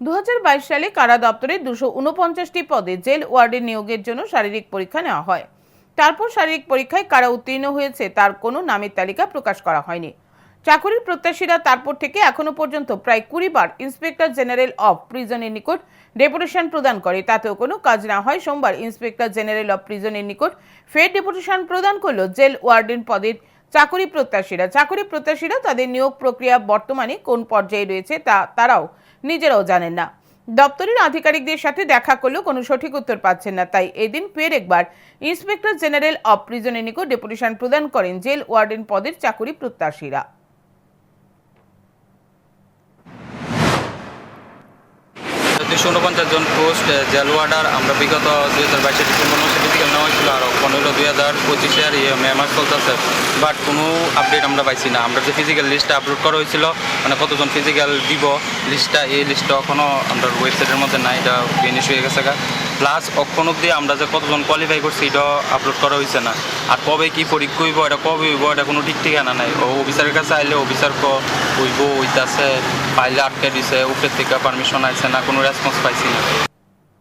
দু হাজার বাইশ সালে কারা দপ্তরে দুশো উনপঞ্চাশটি পদে জেল ওয়ার্ডের নিয়োগের জন্য শারীরিক পরীক্ষা নেওয়া হয়? তারপর শারীরিক পরীক্ষায় কারা উত্তীর্ণ হয়েছে তার কোনো নামের তালিকা প্রকাশ করা হয়নি। চাকুরির প্রত্যাশীরা তারপর থেকে এখনও পর্যন্ত প্রায় কুড়ি বার ইন্সপেক্টর জেনারেল অফ প্রিজনের নিকট ডেপুটেশন প্রদান করে। তাতেও কোনো কাজ না হয়, সোমবার ইন্সপেক্টর জেনারেল অফ প্রিজনের নিকট ফের ডেপুটেশন প্রদান করল জেল ওয়ার্ডেন পদের চাকরি প্রত্যাশীরা। চাকরি প্রত্যাশীরা তাদের নিয়োগ প্রক্রিয়া বর্তমানে কোন পর্যায়ে রয়েছে তা তারাও নিজেরাও জানেন না। দপ্তরের আধিকারিকদের সাথে দেখা করলেও কোনো সঠিক উত্তর পাচ্ছেন না। তাই এদিন ফের একবার ইন্সপেক্টর জেনারেল অফ প্রিজনের নিকট ডেপুটেশন প্রদান করেন জেল ওয়ার্ডেন পদের চাকরি প্রত্যাশীরা। দুইশো উনপঞ্চাশ জন পোস্ট জেল ওয়ার্ডার। আমরা বিগত দুই হাজার বাইশে ডিসেম্বর মাসে নেওয়া হয়েছিল আর পনেরো দুই হাজার পঁচিশে আর ইয়ে মে মাস চলতেছে। বাট কোনো আপডেট আমরা পাইছি না। আমরা যে ফিজিক্যাল লিস্টটা আপলোড করা হয়েছিল মানে কতজন ফিজিক্যাল দিব লিস্টটা এই লিস্টটা এখনও আমরা ওয়েবসাইটের মধ্যে নাই, এটা ফিনিশ হয়ে গেছে গা। প্লাস অক্ষণ অব্দি আমরা যে কতজন কোয়ালিফাই করছি এটাও আপলোড করা হয়েছে না। আর কবে কি পরীক্ষা হইব, এটা কবে হইব, এটা কোনো ঠিক ঠিকানা নাই। ও অফিসারের কাছে আইলে অফিসার ক, হইব, হইতাছে, পাইলে আটকে দিছে, উপরের থেকে পারমিশন আইছে না, কোনো রেসপন্স পাইছি না।